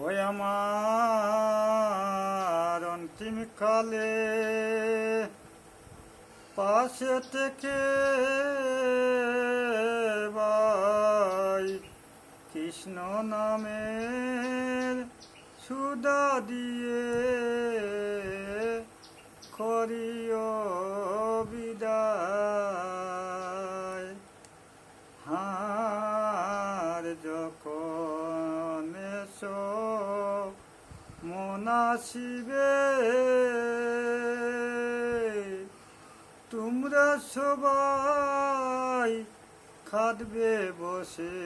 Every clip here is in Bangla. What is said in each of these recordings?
ওই আমার অন্তিম কালে পাশে থেকে বাই কৃষ্ণ নামের সুদা দিয়ে করিও বিদায়। হার যখন মনাসিবে তোমরা সবাই খাদবে বসে।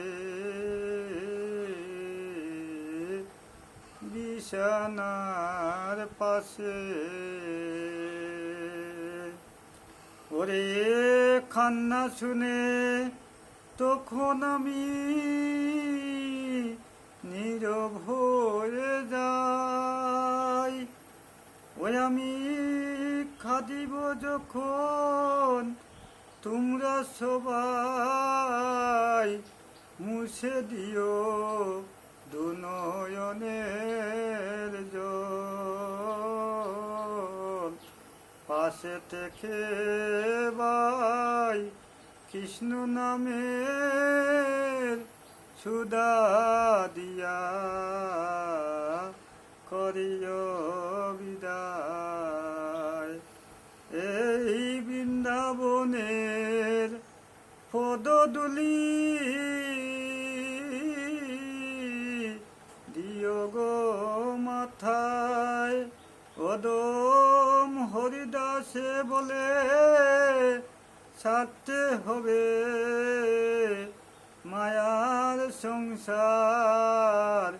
বিছানার পাশে। ওরে খান্না শুনে তখন আমি নীরব হয়ে ওই আমি খাদিব যখন তোমরা সবাই মুছে দিও দুনয়নের জল। পাশে থেকে বাই কৃষ্ণ নামের সুদা দিয়া করিও অদম হরিদাসে বলে ছাড়তে হবে মায়ার সংসার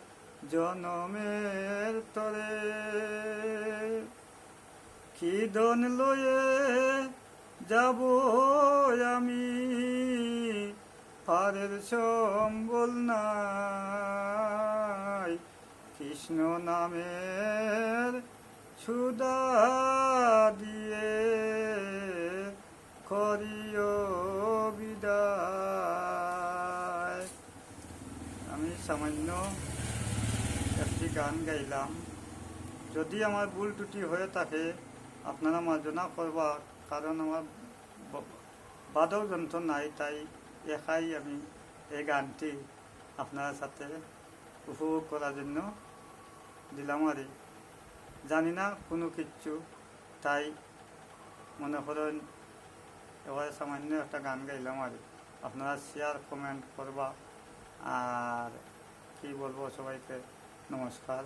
জনমের তরে। কি দন লয়ে যাব আমি? পারের সম্বল নাই, কৃষ্ণ নামের সুদা দিয়ে করিও বিদায়। আমি সামান্য একটি গান গাইলাম। যদি আমার ভুল ত্রুটি হয়ে থাকে, আপনারা মার্জনা করবা কারণ আমার বাদক যন্ত্র নাই, তাই একাই আমি এই গানটি আপনার সাথে উপভোগ করার জন্য দিলাম আর। জানি না কোনো কিচ্ছু তাই মনে করেন এবারে সামান্য একটা গান গাইলাম আর আপনারা শেয়ার কমেন্ট করবা। আর কি বলব সবাইকে, নমস্কার।